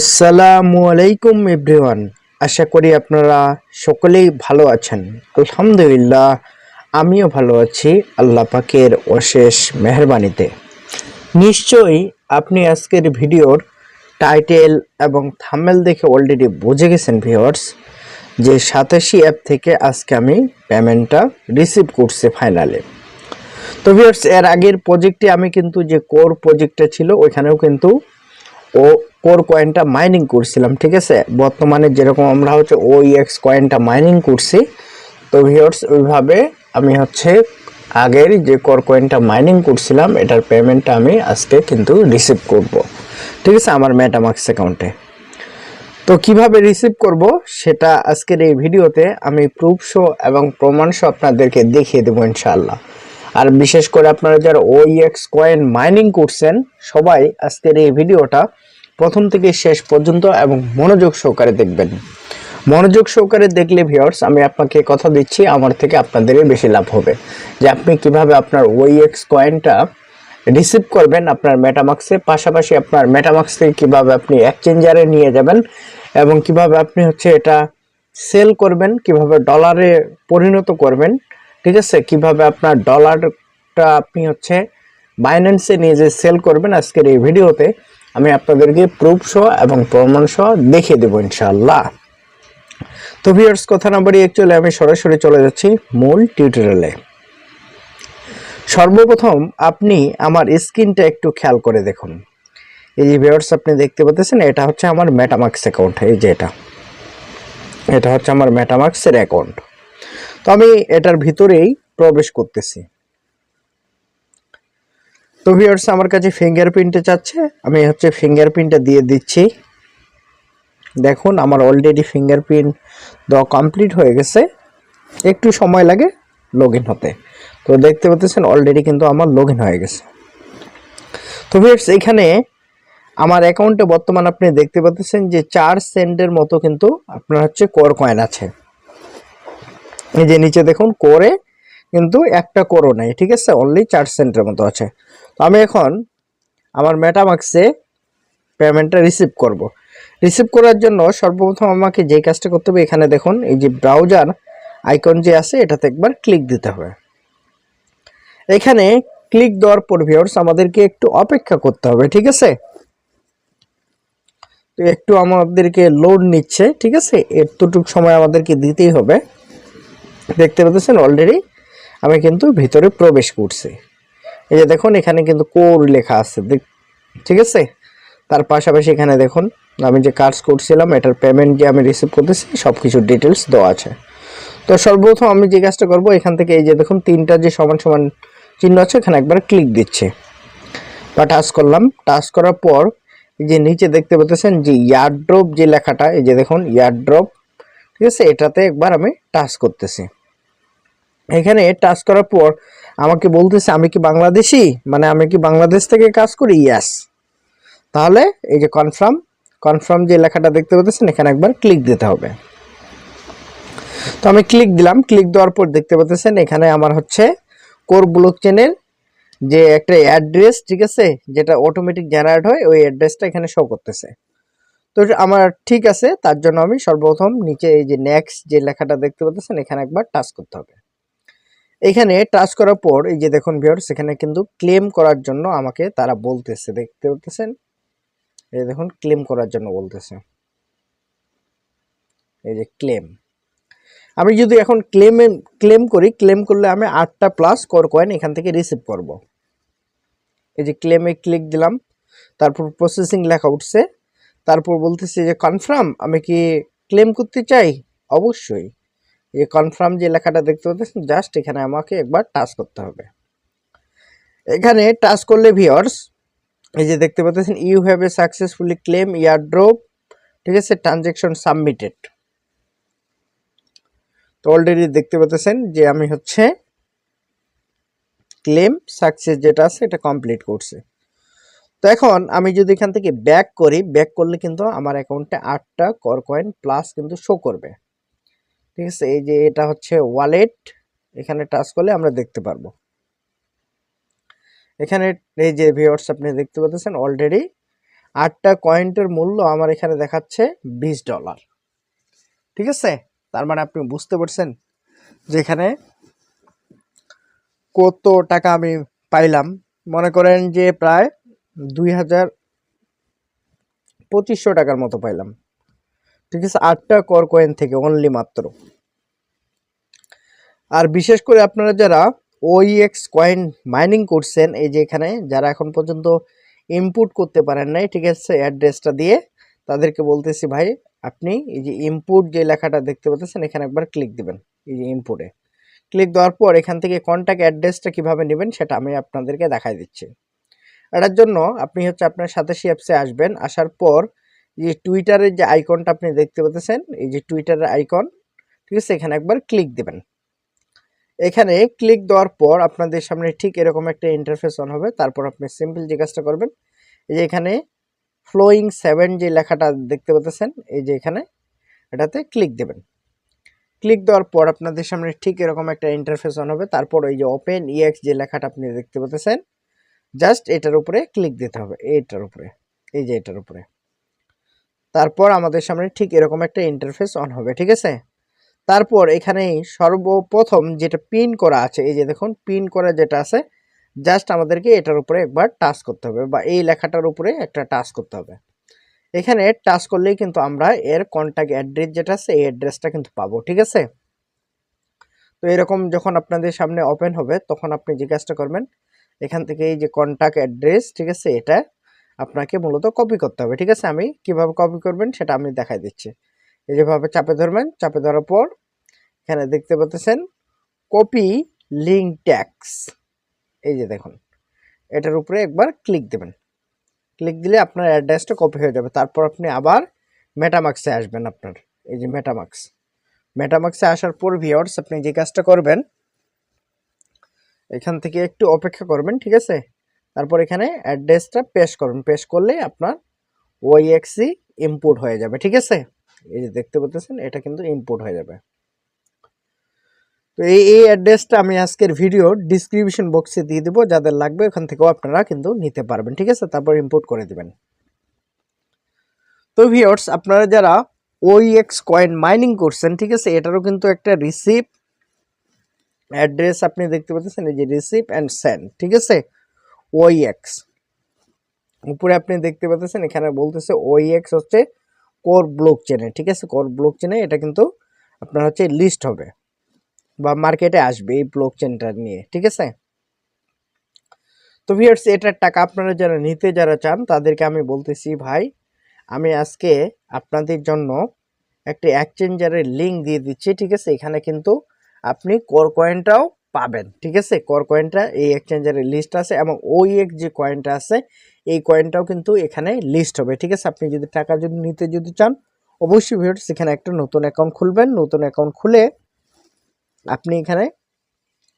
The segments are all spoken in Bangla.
আসসালামু আলাইকুম এভরিওয়ান। আশা করি আপনারা সকলেই ভালো আছেন। আলহামদুলিল্লাহ, আমিও ভালো আছি আল্লাহ পাকের অশেষ মেহরবানিতে। নিশ্চয়ই আপনি আজকের ভিডিওর টাইটেল এবং থামেল দেখে অলরেডি বুঝে গেছেন ভিউয়ার্স, যে সাতাশি অ্যাপ থেকে আজকে আমি পেমেন্টটা রিসিভ করছি ফাইনালে। তো ভিউয়ার্স, এর আগের প্রজেক্টে আমি কিন্তু যে কোর প্রজেক্টটা ছিল, ওইখানেও কিন্তু ও কোর কয়েনটা মাইনিং করছিলাম, ঠিক আছে? বর্তমানে যেরকম আমরা হচ্ছে ও এক্স কয়েনটা মাইনিং করছি, তো ভিওর্স ওইভাবে আমি হচ্ছে আগের যে কোর কয়েনটা মাইনিং করছিলাম, এটার পেমেন্টটা আমি আজকে কিন্তু রিসিভ করব। ঠিক আছে? আমার মেটামাক্স অ্যাকাউন্টে তো কীভাবে রিসিভ করব? সেটা আজকের এই ভিডিওতে আমি প্রুফ শো এবং প্রমাণ শো আপনাদেরকে দেখিয়ে দেবো ইনশাআল্লাহ। আর বিশেষ করে আপনারা যারা ওইএক্স কয়েন মাইনিং করছেন, সবাই আজকের এই ভিডিওটা প্রথম থেকে শেষ পর্যন্ত এবং মনোযোগ সহকারে দেখবেন। মনোযোগ সহকারে দেখলে ভিউয়ার্স আমি আপনাকে কথা দিচ্ছি, আমার থেকে আপনাদেরই বেশি লাভ হবে। যে আপনি কীভাবে আপনার ওইএক্স কয়েনটা রিসিভ করবেন আপনার মেটামাক্সে পাশাপাশি আপনার মেটামাক্স থেকে কীভাবে আপনি এক্সচেঞ্জারে নিয়ে যাবেন এবং কীভাবে আপনি হচ্ছে এটা সেল করবেন, কীভাবে ডলারে পরিণত করবেন, ঠিক আছে? কীভাবে আপনার ডলারটা আপনি হচ্ছে বাইন্যান্সে নিয়ে যে সেল করবেন আজকের এই ভিডিওতে আমি আপনাদেরকে প্রুফ সহ এবং প্রমাণ সহ দেখিয়ে দেবো ইনশাআল্লাহ। তো ভিউয়ার্স কথা না বাড়িয়ে অ্যাকচুয়ালি আমি সরাসরি চলে যাচ্ছি মূল টিউটোরিয়ালে সর্বপ্রথম আপনি আমার স্ক্রিনটা একটু খেয়াল করে দেখুন। এই যে ভিউয়ার্স আপনি দেখতে পাচ্ছেন, এটা হচ্ছে আমার মেটামাক্স অ্যাকাউন্ট এই যে এটা। এটা হচ্ছে আমার মেটামাক্সের অ্যাকাউন্ট তো আমি এটার ভিতরেই প্রবেশ করতেছি। তো ভিউয়ার্স আমার কাছে ফিঙ্গারপ্রিন্টে চাচ্ছে। আমি হচ্ছে ফিঙ্গারপ্রিন্টটা দিয়ে দিচ্ছি। দেখুন, আমার অলরেডি ফিঙ্গারপ্রিন্ট দেওয়া কমপ্লিট হয়ে গেছে। একটু সময় লাগে লগ হতে। তো দেখতে পাচ্ছেন অলরেডি কিন্তু আমার লগ হয়ে গেছে। তো ভিউয়ার্স এখানে আমার অ্যাকাউন্টে বর্তমান আপনি দেখতে পাচ্ছেন যে চার সেন্টের মতো কিন্তু আপনার হচ্ছে কোর কয়েন আছে। এই যে নিচে দেখুন কোরে কিন্তু একটা কোরও নাই, ঠিক আছে? অনলি চার সেন্টের মতো আছে। আমি এখন আমার মেটামাক্সে পেমেন্টটা রিসিভ করব। রিসিভ করার জন্য সর্বপ্রথম আমাকে যে কাজটা করতে হবে, এখানে দেখুন, এই যে ব্রাউজার আইকন যে আছে, এটাতে একবার ক্লিক দিতে হবে। এখানে ক্লিক দেওয়ার পর ভিউয়ার্স আমাদেরকে একটু অপেক্ষা করতে হবে, ঠিক আছে? তো একটু আমাদেরকে লোড নিচ্ছে, ঠিক আছে? এতটুকু সময় আমাদেরকে দিতেই হবে। দেখতে পাচ্ছেন অলরেডি আমি কিন্তু ভিতরে প্রবেশ করছি। এই যে দেখুন, এখানে কিন্তু কোর লেখা আছে ঠিক আছে? তার পাশাপাশি এখানে দেখুন, আমি যে কাজ করছিলাম, এটার পেমেন্ট যে আমি রিসিভ করতেছি সব কিছু ডিটেলস দেওয়া আছে। তো সর্বপ্রথম আমি যে কাজটা করব, এখান থেকে এই যে দেখুন, তিনটা যে সমান সমান চিহ্ন আছে, এখানে একবার ক্লিক দিচ্ছে। বা টাচ করলাম। টাচ করার পর, এই যে নিচে দেখতে পেতেছেন যে ইয়ারড্রপ যে লেখাটা, এই যে দেখুন ইয়ারড্রপ ঠিক আছে? এটাতে একবার আমি টাচ করতেছি। এখানে টাচ করার পর আমাকে বলতেছে, আমি কি বাংলাদেশি? মানে আমি কি বাংলাদেশ থেকে কাজ করি? ইয়াস তাহলে এই যে কনফার্ম কনফার্ম যে লেখাটা দেখতে পাচ্ছেন, এখানে একবার ক্লিক দিতে হবে। তো আমি ক্লিক দিলাম ক্লিক দেওয়ার পর দেখতে পাচ্ছেন, এখানে আমার হচ্ছে কোর ব্লক চেনের যে একটা অ্যাড্রেস ঠিক আছে, যেটা অটোমেটিক জেনারেট হয়, ওই অ্যাড্রেসটা এখানে শো করতেছে। তো আমার ঠিক আছে, তার জন্য আমি সর্বপ্রথম নিচে এই যে নেক্সট যে লেখাটা দেখতে পাচ্ছেন, এখানে একবার টাচ করতে হবে। এখানে টাচ করার পর, এই যে দেখুন ভিউয়ার্স সেখানে কিন্তু ক্লেম করার জন্য আমাকে তারা বলতেছে, দেখতে পাচ্ছেন এই দেখুন ক্লেম করার জন্য বলতেছে। এই যে ক্লেম আমি যদি এখন ক্লেম ক্লেম করি ক্লেম করলে আমি আটটা প্লাস কর কয়েন এখান থেকে রিসিভ করব। এই যে ক্লেমে ক্লিক দিলাম, তারপর প্রসেসিং লেখা উঠছে, তারপর বলতেছে যে কনফার্ম আমি কি ক্লেম করতে চাই? অবশ্যই। এই কনফার্ম যে লেখাটা দেখতে পাচ্ছেন জাস্ট এখানে আমাকে একবার টাচ করতে হবে। এখানে টাচ করলে ভিওর্স এই যে দেখতে পাচ্ছেন you have a successfully claim airdrop ঠিক আছে ট্রানজেকশন সাবমিটেড তো অলরেডি দেখতে পাচ্ছেন যে আমি হচ্ছে ক্লেম সাকসেস যেটা আছে, এটা কমপ্লিট করছে। তো এখন আমি যদি এখান থেকে ব্যাক করি ব্যাক করলে কিন্তু আমার অ্যাকাউন্টে আটটা কর কয়েন প্লাস কিন্তু শো করবে। ঠিক আছে? এই যে এটা হচ্ছে ওয়ালেট এখানে টাচ করলে আমরা দেখতে পারব। এখানে এই যে ভিউয়ার্স আপনি দেখতে পাচ্ছেন অলরেডি আটটা কয়েন্টের মূল্য আমার এখানে দেখাচ্ছে বিশ ডলার ঠিক আছে? তার মানে আপনি বুঝতে পারছেন যে এখানে কত টাকা আমি পাইলাম। মনে করেন যে প্রায় দুই হাজার পঁচিশশো টাকার মতো পাইলাম। ঠিক আছে? আটটা কর কয়েন থেকে অনলি মাত্র। আর বিশেষ করে আপনারা যারা ওইএক্স কয়েন মাইনিং করছেন, এই যে এখানে যারা এখন পর্যন্ত ইনপুট করতে পারেন নাই, ঠিক আছে অ্যাড্রেসটা দিয়ে তাদেরকে বলতেছি, ভাই, আপনি এই যে ইনপুট যে লেখাটা দেখতে পাচ্ছেন, এখানে একবার ক্লিক দিবেন, এই যে ইনপুটে ক্লিক দেওয়ার পর এখান থেকে কন্ট্যাক্ট অ্যাড্রেসটা কীভাবে নেবেন, সেটা আমি আপনাদেরকে দেখাই দিচ্ছি। এটার জন্য আপনি হচ্ছে আপনার সাতাশি অ্যাপসে আসবেন, আসার পর যে টুইটারের যে আইকনটা আপনি দেখতে পাচ্ছেন, এই যে টুইটারের আইকন ঠিক আছে? এখানে একবার ক্লিক দিবেন। এখানে ক্লিক দেওয়ার পর আপনাদের সামনে ঠিক এরকম একটা ইন্টারফেস অন হবে। তারপর আপনি সিম্পল যে কাজটা করবেন, এই যে এখানে ফ্লোয়িং সেভেন যে লেখাটা দেখতে পাচ্ছেন, এই যে এখানে এটাতে ক্লিক দেবেন। ক্লিক দেওয়ার পর আপনাদের সামনে ঠিক এরকম একটা ইন্টারফেস অন হবে। তারপর এই যে ওপেন ইএক্স যে লেখাটা আপনি দেখতে পাচ্ছেন জাস্ট এটার উপরে ক্লিক দিতে হবে এইটার উপরে, এই যে এটার উপরে। তারপর আমাদের সামনে ঠিক এরকম একটা ইন্টারফেস অন হবে, ঠিক আছে? তারপর এখানে সর্বপ্রথম যেটা পিন করা আছে, এই যে দেখুন পিন করা যেটা আছে জাস্ট আমাদেরকে এটার উপরে একবার টাচ করতে হবে বা এই লেখাটার উপরে একটা টাচ করতে হবে। এখানে টাচ করলেই কিন্তু আমরা এর কন্ট্যাক্ট অ্যাড্রেস যেটা আছে, এই অ্যাড্রেসটা কিন্তু পাবো, ঠিক আছে? তো এরকম যখন আপনাদের সামনে ওপেন হবে, তখন আপনি যে কাজটা করবেন, এখান থেকে এই যে কন্ট্যাক্ট অ্যাড্রেস ঠিক আছে, এটা আপনাকে মূলত কপি করতে হবে। ঠিক আছে? আমি কীভাবে কপি করবেন সেটা আমি দেখাই দিচ্ছি। এই যেভাবে চাপে ধরবেন, চাপে ধরার পর এখানে দেখতে পাচ্ছেন কপি লিঙ্ক ট্যাক্স এই যে দেখুন, এটার উপরে একবার ক্লিক দেবেন। ক্লিক দিলে আপনার অ্যাড্রেসটা কপি হয়ে যাবে। তারপর আপনি আবার মেটামাক্সে আসবেন আপনার। এই যে মেটামাক্স মেটামাক্সে আসার পর ভিওর্স আপনি যে কাজটা করবেন, এখান থেকে একটু অপেক্ষা করবেন, ঠিক আছে? তারপর এখানে অ্যাড্রেসটা পেশ করুন। পেশ করলে আপনার ওইএক্সি ইম্পোর্ট হয়ে যাবে, ঠিক আছে? এই যে দেখতে পাচ্ছেন, এটা কিন্তু ইম্পোর্ট হয়ে যাবে। তো এই এই অ্যাড্রেসটা আমি আজকের ভিডিও ডিসক্রিপশন বক্সে দিয়ে দেবো, যাদের লাগবে ওখান থেকেও আপনারা কিন্তু নিতে পারবেন, ঠিক আছে? তারপর ইম্পোর্ট করে দেবেন। তো ভিওর্স আপনারা যারা ওইএক্স কয়েন মাইনিং করছেন, ঠিক আছে? এটারও কিন্তু একটা রিসিপ্ট অ্যাড্রেস আপনি দেখতে পাচ্ছেন, এই যে রিসিপ্ট অ্যান্ড সেন্ড ঠিক আছে? ওইএক্স উপরে আপনি দেখতে পাচ্ছেন, এখানে বলতেছে ওই এক্স হচ্ছে কোর ব্লক চেনে ঠিক আছে? কোর ব্লক চেনে এটা কিন্তু আপনার হচ্ছে লিস্ট হবে বা মার্কেটে আসবে এই ব্লক চেনটা নিয়ে, ঠিক আছে? তো ভিউয়ার্স এটার টাকা আপনারা যারা নিতে যারা চান, তাদেরকে আমি বলতেছি, ভাই, আমি আজকে আপনাদের জন্য একটি এক্সচেঞ্জারের লিঙ্ক দিয়ে দিচ্ছি, ঠিক আছে? এখানে কিন্তু আপনি কোর কয়েনটাও পাবেন, ঠিক আছে? কর কয়েনটা এই এক্সচেঞ্জারের লিস্ট আছে এবং ওই এক যে কয়েনটা আছে, এই কয়েনটাও কিন্তু এখানে লিস্ট হবে, ঠিক আছে? আপনি যদি টাকা যদি নিতে যদি চান, অবশ্যই ভিউয়ার্স সেখানে একটা নতুন অ্যাকাউন্ট খুলবেন। নতুন অ্যাকাউন্ট খুলে আপনি এখানে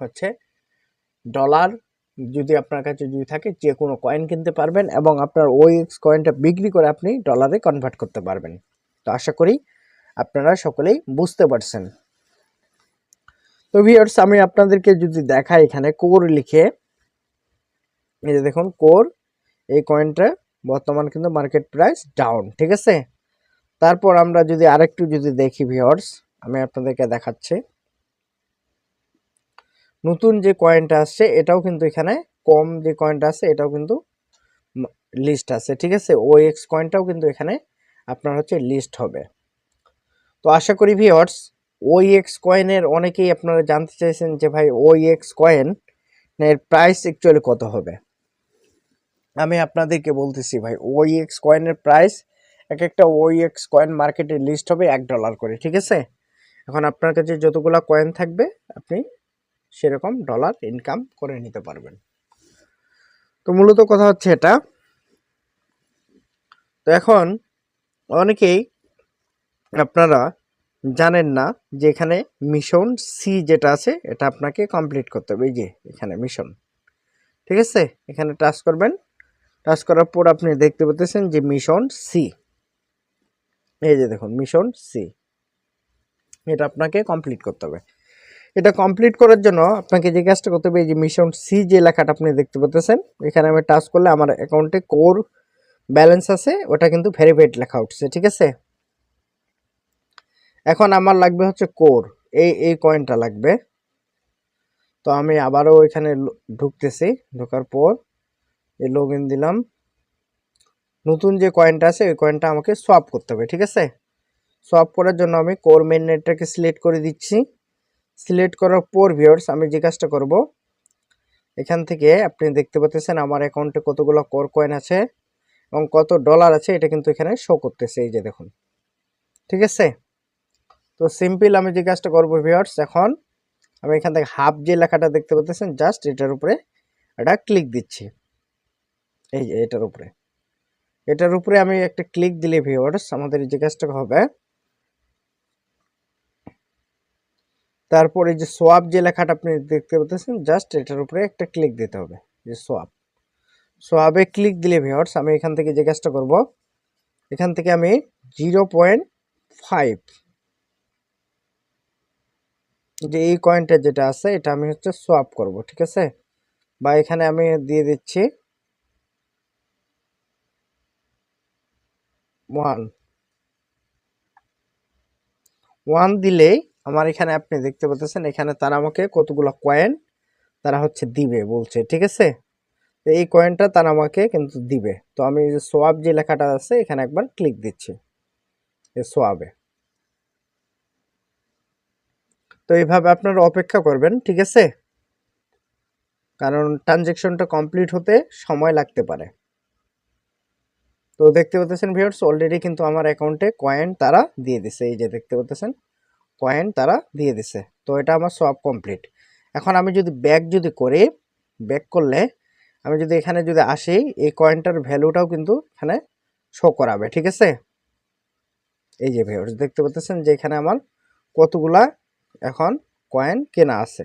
হচ্ছে ডলার যদি আপনার কাছে যদি থাকে যে কোনো কয়েন কিনতে পারবেন এবং আপনার ওই এক্স কয়েনটা বিক্রি করে আপনি ডলারে কনভার্ট করতে পারবেন। তো আশা করি আপনারা সকলেই বুঝতে পারছেন। তো ভিউয়ার্স আমি আপনাদেরকে যদি দেখাই এখানে কোর লিখে, এই যে দেখুন কোর, এই কয়েনটা বর্তমান কিন্তু মার্কেট প্রাইস ডাউন ঠিক আছে? তারপর আমরা যদি আরেকটু যদি দেখি ভিউয়ার্স আমি আপনাদেরকে দেখাচ্ছি। নতুন যে কয়েনটা আসছে, এটাও কিন্তু এখানে কম যে কয়েনটা আছে এটাও কিন্তু লিস্ট আছে, ঠিক আছে? ও এক্স কয়েনটাও কিন্তু এখানে আপনার হচ্ছে লিস্ট হবে। তো আশা করি ভিওর্স ওই এক্স কয়েনের অনেকেই আপনারা জানতে চাইছেন যে ভাই ওই এক্স কয়েন এর প্রাইস অ্যাকচুয়ালি কত হবে? আমি আপনাদেরকে বলতেছি ভাই ওই এক্স কয়েনের প্রাইস এক একটা ওই এক্স কয়েন মার্কেটে লিস্ট হবে এক ডলার করে, ঠিক আছে? এখন আপনার কাছে যতগুলো কয়েন থাকবে, আপনি সেরকম ডলার ইনকাম করে নিতে পারবেন। তো মূলত কথা হচ্ছে এটা। তো এখন অনেকেই আপনারা জানেন না যে এখানে মিশন সি যেটা আছে, এটা আপনাকে কমপ্লিট করতে হবে। এই যে, এখানে মিশন ঠিক আছে? এখানে টাচ করবেন। টাচ করার পর আপনি দেখতে পাচ্ছেন যে মিশন সি এই যে দেখুন মিশন সি এটা আপনাকে কমপ্লিট করতে হবে। এটা কমপ্লিট করার জন্য আপনাকে যে কাজটা করতে হবে, এই যে মিশন সি যে লেখাটা আপনি দেখতে পাচ্ছেন, এখানে আমি টাচ করলে আমার অ্যাকাউন্টে কোর ব্যালেন্স আছে, ওটা কিন্তু ভেরিফাইড লেখা উঠছে। ঠিক আছে? এখন আমার লাগবে হচ্ছে কোর, এই এই কয়েনটা লাগবে। তো আমি আবারও এখানে ঢুকতেছি, ঢোকার পর এই লগ দিলাম। নতুন যে কয়েনটা আছে, ওই কয়েনটা আমাকে সোয়াপ করতে হবে, ঠিক আছে? সোয়াপ করার জন্য আমি কোর মেন নেটটাকে সিলেক্ট করে দিচ্ছি। সিলেক্ট করার পর ভিউয়ার্স আমি যে কাজটা করব, এখান থেকে আপনি দেখতে পাচ্ছেন আমার অ্যাকাউন্টে কতগুলো কোর কয়েন আছে এবং কত ডলার আছে, এটা কিন্তু এখানে শো করতেছে, এই যে দেখুন। ঠিক আছে? তো সিম্পল আমি যে কাজটা করব ভিউয়ার্স এখন আমি এখান থেকে হাফ যে লেখাটা দেখতে পাচ্ছেন জাস্ট এটার উপরে এটা ক্লিক দিচ্ছি। এই যে এটার উপরে। এটার উপরে আমি একটা ক্লিক দিলে ভিউয়ার্স আমাদের যে কাজটা হবে। তারপর যে সোয়াপ যে লেখাটা আপনি দেখতে পাচ্ছেন জাস্ট এটার উপরে একটা ক্লিক দিতে হবে, যে সোয়াপ সোয়াবে ক্লিক দিলে ভিউয়ার্স আমি এখান থেকে যে কাজটা করব, এখান থেকে আমি জিরো পয়েন্ট ফাইভ যে এই কয়েনটা যেটা আছে, এটা আমি হচ্ছে সোয়াপ করব, ঠিক আছে? বা এখানে আমি দিয়ে দিচ্ছি ওয়ান ওয়ান দিলেই আমার এখানে আপনি দেখতে পাচ্ছেন, এখানে তারা আমাকে কতগুলো কয়েন তারা হচ্ছে দিবে বলছে, ঠিক আছে? তো এই কয়েনটা তারা আমাকে কিন্তু দিবে। তো আমি সোয়াব যে লেখাটা আছে, এখানে একবার ক্লিক দিচ্ছি সোয়াবে তো এইভাবে আপনারা অপেক্ষা করবেন, ঠিক আছে? কারণ ট্রানজেকশনটা কমপ্লিট হতে সময় লাগতে পারে। তো দেখতে পাচ্ছেন ভিউয়ার্স অলরেডি কিন্তু আমার অ্যাকাউন্টে কয়েন তারা দিয়ে দিছে। এই যে দেখতে পাচ্ছেন কয়েন তারা দিয়ে দিছে। তো এটা আমার সব কমপ্লিট এখন আমি যদি ব্যাক যদি করি ব্যাক করলে আমি যদি এখানে যদি আসি, এই কয়েনটার ভ্যালুটাও কিন্তু এখানে শো করাবে, ঠিক আছে? এই যে ভিউয়ার্স, দেখতে পাচ্ছেন যে এখানে আমার কতগুলা এখন কয়েন কেনা আছে।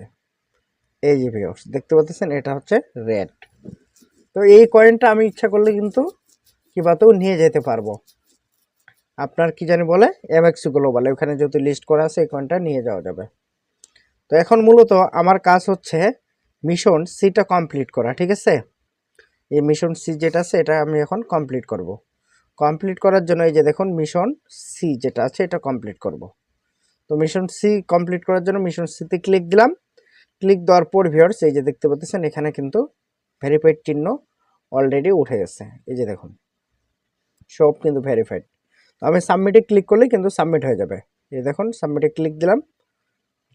এই যে ভিউয়ার্স দেখতে পাচ্ছেন, এটা হচ্ছে রেড তো এই কয়েনটা আমি ইচ্ছা করলে কিন্তু কিবাতেও নিয়ে যেতে পারব। আপনার কি জানি বলে এমএক্সি গ্লোবাল ওখানে যেহেতু লিস্ট করা আছে, এই কয়েনটা নিয়ে যাওয়া যাবে। তো এখন মূলত আমার কাজ হচ্ছে মিশন সিটা কমপ্লিট করা, ঠিক আছে? এই মিশন সি যেটা আছে, এটা আমি এখন কমপ্লিট করব। কমপ্লিট করার জন্য এই যে দেখুন মিশন সি যেটা আছে, এটা কমপ্লিট করব। তো মিশন সি কমপ্লিট করার জন্য মিশন সিতে ক্লিক দিলাম। ক্লিক দেওয়ার পর ভিউয়ার্স এই যে দেখতে পাচ্ছেন, এখানে কিন্তু ভেরিফাইড চিহ্ন অলরেডি উঠে গেছে। এই যে দেখুন, সব কিন্তু ভেরিফাইড তো আমি সাবমিটে ক্লিক করলে কিন্তু সাবমিট হয়ে যাবে। এই দেখুন সাবমিটে ক্লিক দিলাম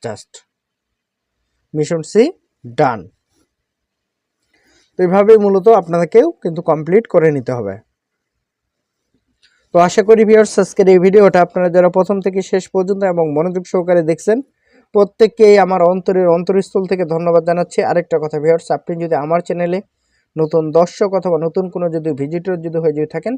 জাস্ট মিশন সি ডান তো এইভাবেই মূলত আপনাদেরকেও কিন্তু কমপ্লিট করে নিতে হবে। তো আশা করি ভিউয়ার্স আজকের এই ভিডিওটা আপনারা যারা প্রথম থেকে শেষ পর্যন্ত এবং মনোযোগ সহকারে দেখছেন, প্রত্যেককেই আমার অন্তরের অন্তরস্থল থেকে ধন্যবাদ জানাচ্ছি। আরেকটা কথা ভিউয়ার্স আপনি যদি আমার চ্যানেলে নতুন দর্শক অথবা নতুন কোনো যদি ভিজিটর যদি হয়ে যদি থাকেন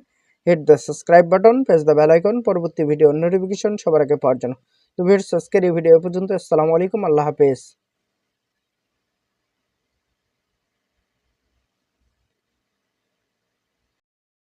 hit the subscribe button press the bell পরবর্তী ভিডিও নোটিফিকেশন সবার আগে পাওয়ার জন্য। তো ভিউয়ার্স আজকের এই ভিডিও পর্যন্ত, আসসালামু আলাইকুম, আল্লাহ হাফেজ।